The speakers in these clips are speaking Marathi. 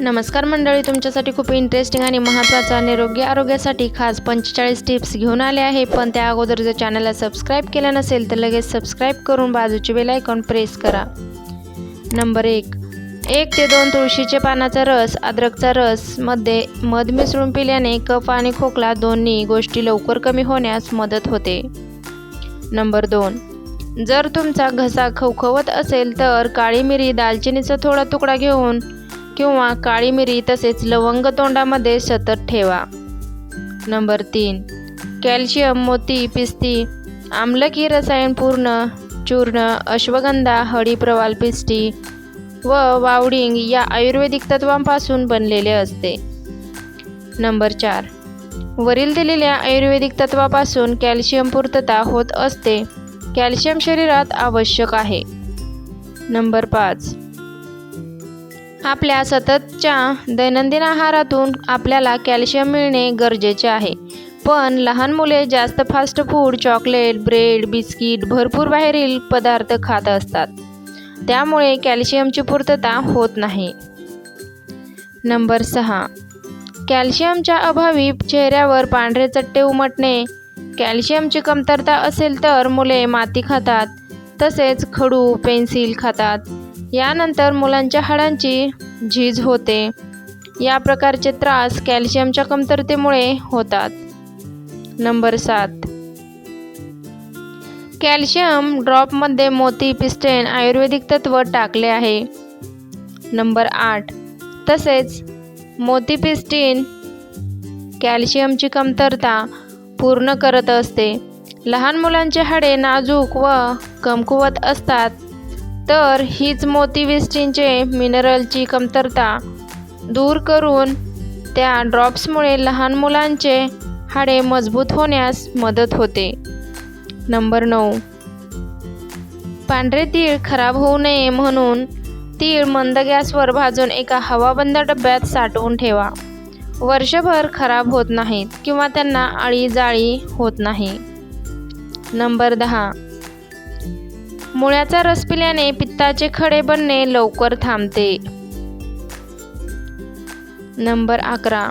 नमस्कार मंडळी तुमच्यासाठी खूप इंटरेस्टिंग आणि महत्त्वाचा निरोगी आरोग्यासाठी खास पंचेचाळीस टिप्स घेऊन आले आहे. पण त्या अगोदर जर चॅनलला सबस्क्राईब केलं नसेल तर लगेच सबस्क्राईब करून बाजूचे बेल आयकॉन प्रेस करा. नंबर एक. एक ते दोन तुळशीचे पानाचा रस अद्रकचा रसमध्ये मध मिसळून पिल्याने कफ आणि खोकला दोन्ही गोष्टी लवकर कमी होण्यास मदत होते. नंबर दोन. जर तुमचा घसा खवखवत असेल तर काळी मिरी दालचिनीचा थोडा तुकडा घेऊन किंवा काळी मिरी तसेच लवंग तोंडामध्ये सतत ठेवा. नंबर तीन कॅल्शियम मोती पिस्ती आम्लकी रसायनपूर्ण चूर्ण अश्वगंधा हळी प्रवाल पिस्टी व वावडिंग या आयुर्वेदिक तत्वांपासून बनलेले असते. नंबर चार वरील दिलेल्या आयुर्वेदिक तत्वापासून कॅल्शियम पूर्तता होत असते. कॅल्शियम शरीरात आवश्यक आहे. नंबर पाच आपल्या सततच्या दैनंदिन आहारातून आपल्याला कॅल्शियम मिळणे गरजेचे आहे. पण लहान मुले जास्त fast food chocolate bread biscuit भरपूर बाहेरील पदार्थ खात असतात. त्यामुळे कॅल्शियमची पूर्तता होत नाही. नंबर सहा. कॅल्शियमच्या अभावी चेहऱ्यावर पांढरे चट्टे उमटणे. कॅल्शियमची कमतरता असेल तर मुले माती खातात तसेच खडू पेन्सिल खातात. यानंतर मुलांच्या हाडांची झीज होते. या प्रकारचे त्रास कॅल्शियमच्या कमतरतेमुळे होतात. नंबर सात. कॅल्शियम ड्रॉपमध्ये मोती पिस्टेन आयुर्वेदिक तत्व टाकले आहे. नंबर आठ. तसेच मोती पिस्टीन कॅल्शियमची कमतरता पूर्ण करत असते. लहान मुलांचे हाडे नाजूक व कमकुवत असतात. तर हीच मोतीविस्टीनचे मिनरलची कमतरता दूर करून त्या ड्रॉप्समुळे लहान मुलांचे हाडे मजबूत होण्यास मदत होते. नंबर नऊ. पांढरे तीळ खराब होऊ नये म्हणून तीळ मंद गॅसवर भाजून एका हवाबंद डब्यात साठवून ठेवा. वर्षभर खराब होत नाहीत किंवा त्यांना आळी जाळी होत नाही. नंबर दहा. मुळ्याचा रस पिल्याने पित्ताचे खडे बनणे लवकर थांबते. नंबर अकरा.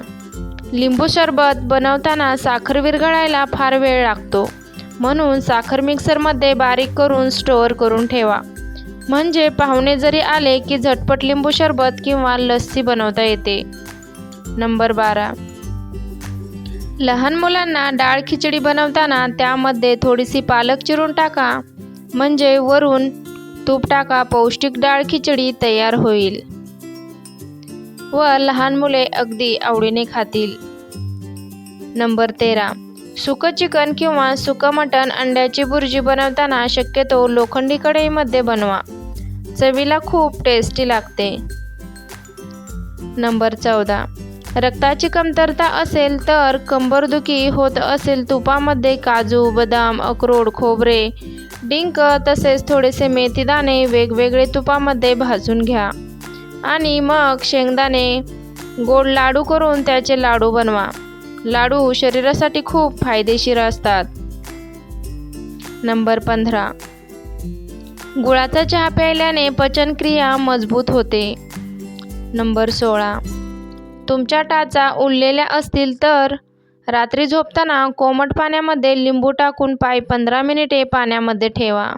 लिंबू सरबत बनवताना साखर विरघळायला फार वेळ लागतो. म्हणून साखर मिक्सरमध्ये बारीक करून स्टोअर करून ठेवा. म्हणजे पाहुणे जरी आले की झटपट लिंबू सरबत किंवा लस्सी बनवता येते. नंबर बारा. लहान मुलांना डाळ खिचडी बनवताना त्यामध्ये थोडीशी पालक चिरून टाका. म्हणजे वरून तूप टाका पौष्टिक डाळ खिचडी तयार होईल. व लहान मुले अगदी आवडीने खातील. नंबर तेरा. सुकं चिकन किंवा सुकं मटण अंड्याची भुर्जी बनवताना शक्यतो लोखंडी कढईमध्ये बनवा. चवीला खूप टेस्टी लागते. नंबर चौदा. रक्ताची कमतरता असेल तर कंबरदुखी होत असेल तुपामध्ये काजू बदाम अक्रोड खोबरे डिंक तसेच थोडेसे मेथीदाणे वेगवेगळे तुपामध्ये भाजून घ्या. आणि मग शेंगदाणे गोड लाडू करून त्याचे लाडू बनवा. लाडू शरीरासाठी खूप फायदेशीर असतात. नंबर पंधरा. गुळाचा चहा प्यायल्याने पचनक्रिया मजबूत होते. नंबर सोळा. तुमच्या टाचा उरलेल्या असतील तर रात्री झोपताना कोमट पाण्यामध्ये लिंबू टाकून पाय पंधरा मिनिटे पाण्यामध्ये ठेवा.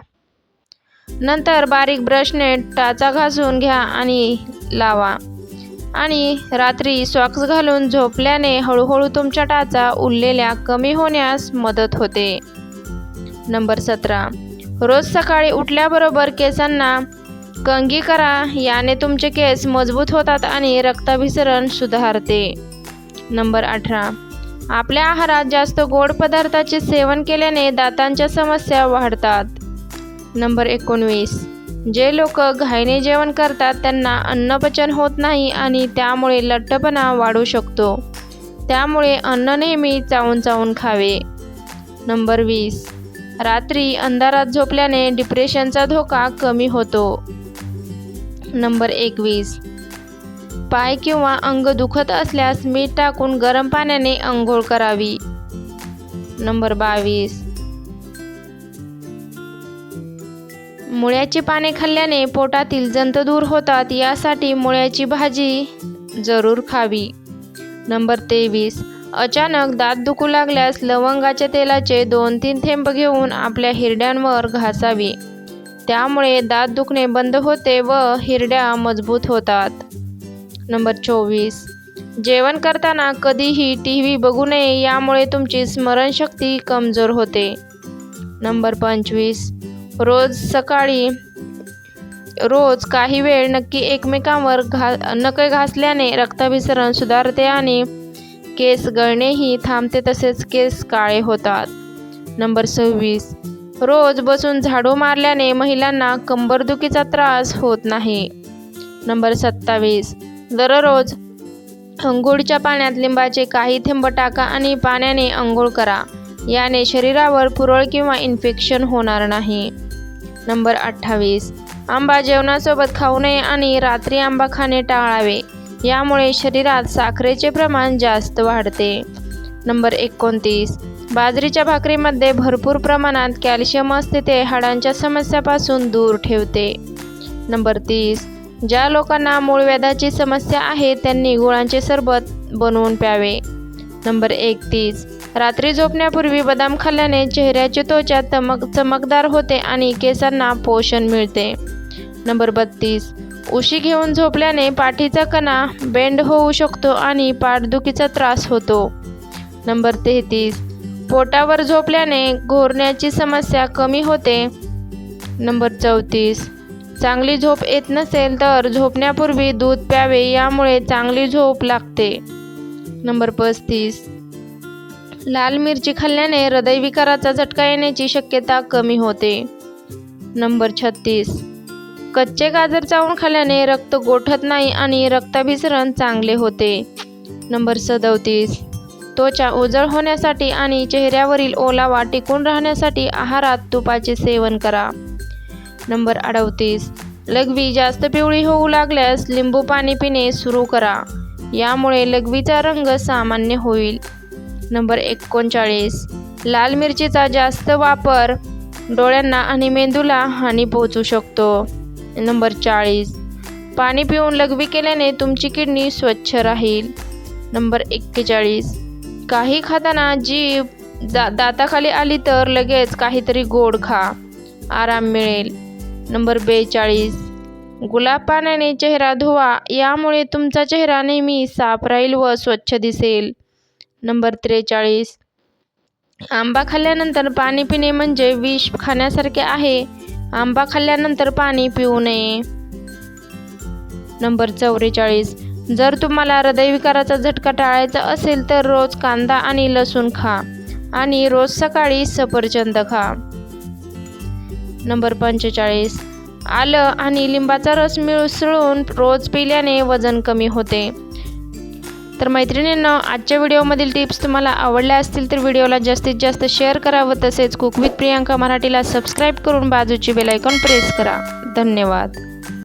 नंतर बारीक ब्रशने टाचा घासून घ्या आणि लावा. आणि रात्री सॉक्स घालून झोपल्याने हळूहळू तुमच्या टाचा उरलेल्या कमी होण्यास मदत होते. नंबर सतरा. रोज सकाळी उठल्याबरोबर केसांना कंगी करा याने तुमचे केस मजबूत होतात आणि रक्ताभिसरण सुधारते. नंबर अठरा. आपल्या आहारात जास्त गोड पदार्थाचे सेवन केल्याने दातांच्या समस्या वाढतात. नंबर एकोणवीस. जे लोक घाईने जेवण करतात त्यांना अन्नपचन होत नाही आणि त्यामुळे लठ्ठपणा वाढू शकतो. त्यामुळे अन्न नेहमी चावून चावून खावे. नंबर वीस. रात्री अंधारात झोपल्याने डिप्रेशनचा धोका कमी होतो. नंबर एकवीस. पाय किंवा अंग दुखत असल्यास मीठ टाकून गरम पाण्याने अंघोळ करावी. नंबर बावीस. मुळ्याची पाने खाल्ल्याने पोटातील जंत दूर होतात यासाठी मुळ्याची भाजी जरूर खावी. नंबर तेवीस. अचानक दात दुखू लागल्यास लवंगाच्या तेलाचे दोन तीन थेंब घेऊन आपल्या हिरड्यांवर घासावे. त्यामुळे दात दुखणे बंद होते व हिरड्या मजबूत होतात. नंबर चोवीस. जेवण करताना कधीही टी व्ही बघू नये यामुळे तुमची स्मरणशक्ती कमजोर होते. नंबर पंचवीस. रोज सकाळी रोज काही वेळ नक्की एकमेकांवर घा नके घासल्याने रक्ताभिसरण सुधारते आणि केस गळणेही थांबते तसेच केस काळे होतात. नंबर सव्वीस. रोज बसून झाडू मारल्याने महिलांना कंबरदुखीचा त्रास होत नाही. नंबर सत्तावीस. दररोज अंघोळीच्या पाण्यात लिंबाचे काही थेंब टाका आणि पाण्याने अंघोळ करा. याने शरीरावर पुरळ किंवा इन्फेक्शन होणार नाही. नंबर अठ्ठावीस. आंबा जेवणासोबत खाऊ नये आणि रात्री आंबा खाणे टाळावे. यामुळे शरीरात साखरेचे प्रमाण जास्त वाढते. नंबर एकोणतीस. बाजरीच्या भाकरीमध्ये भरपूर प्रमाणात कॅल्शियम असते ते हाडांच्या समस्यापासून दूर ठेवते. नंबर तीस. ज्या लोकांना मूळव्याधाची समस्या आहे त्यांनी गुळांचे सरबत बनवून प्यावे. नंबर एकतीस रात्री झोपण्यापूर्वी बदाम खाल्ल्याने चेहऱ्याची त्वचा चमक चमकदार होते आणि केसांना पोषण मिळते. नंबर बत्तीस. उशी घेऊन झोपल्याने पाठीचा कणा बेंड होऊ शकतो आणि पाठदुखीचा त्रास होतो. नंबर तेहतीस. पोटावर झोपल्याने घोरण्याची समस्या कमी होते. नंबर चौतीस. चांगली झोप येत नसेल तर झोपण्यापूर्वी दूध प्यावे यामुळे चांगली झोप लागते. नंबर पस्तीस. लाल मिरची खाल्ल्याने हृदयविकाराचा झटका येण्याची शक्यता कमी होते. नंबर छत्तीस. कच्चे गाजर चावून खाल्ल्याने रक्त गोठत नाही आणि रक्ताभिसरण चांगले होते. नंबर सदोतीस. त्वचा उजळ होण्यासाठी आणि चेहऱ्यावरील ओलावा टिकून राहण्यासाठी आहारात तुपाचे सेवन करा. नंबर अडतीस लघवी जास्त पिवळी होऊ लागल्यास लिंबू पाणी पिणे सुरू करा. यामुळे लघवीचा रंग सामान्य होईल. नंबर एकोणचाळीस. लाल मिरचीचा जास्त वापर डोळ्यांना आणि मेंदूला हानी पोहोचू शकतो. नंबर चाळीस. पाणी पिऊन लघवी केल्याने तुमची किडनी स्वच्छ राहील. नंबर एक्केचाळीस. काही खाताना जीभ दा दाताखाली आली तर लगेच काहीतरी गोड खा. आराम मिळेल. नंबर बेचाळीस. गुलाब पाण्याने चेहरा धुवा यामुळे तुमचा चेहरा नेहमी साफ राहील व स्वच्छ दिसेल. नंबर त्रेचाळीस. आंबा खाल्ल्यानंतर पाणी पिणे म्हणजे विष खाण्यासारखे आहे. आंबा खाल्ल्यानंतर पाणी पिऊ नये. नंबर चौवेचाळीस. जर तुम्हाला हृदयविकाराचा झटका टाळायचा असेल तर रोज कांदा आणि लसूण खा आणि रोज सकाळी सफरचंद खा. नंबर पंचेचाळीस. आलं आणि लिंबाचा रस मिसळून रोज पिल्याने वजन कमी होते. तर मैत्रिणींनो आजच्या व्हिडिओमधील टिप्स तुम्हाला आवडल्या असतील तर व्हिडिओला जास्तीत जास्त शेअर करा व तसेच कुक विथ प्रियांका मराठीला सबस्क्राईब करून बाजूची बेलायकॉन प्रेस करा. धन्यवाद.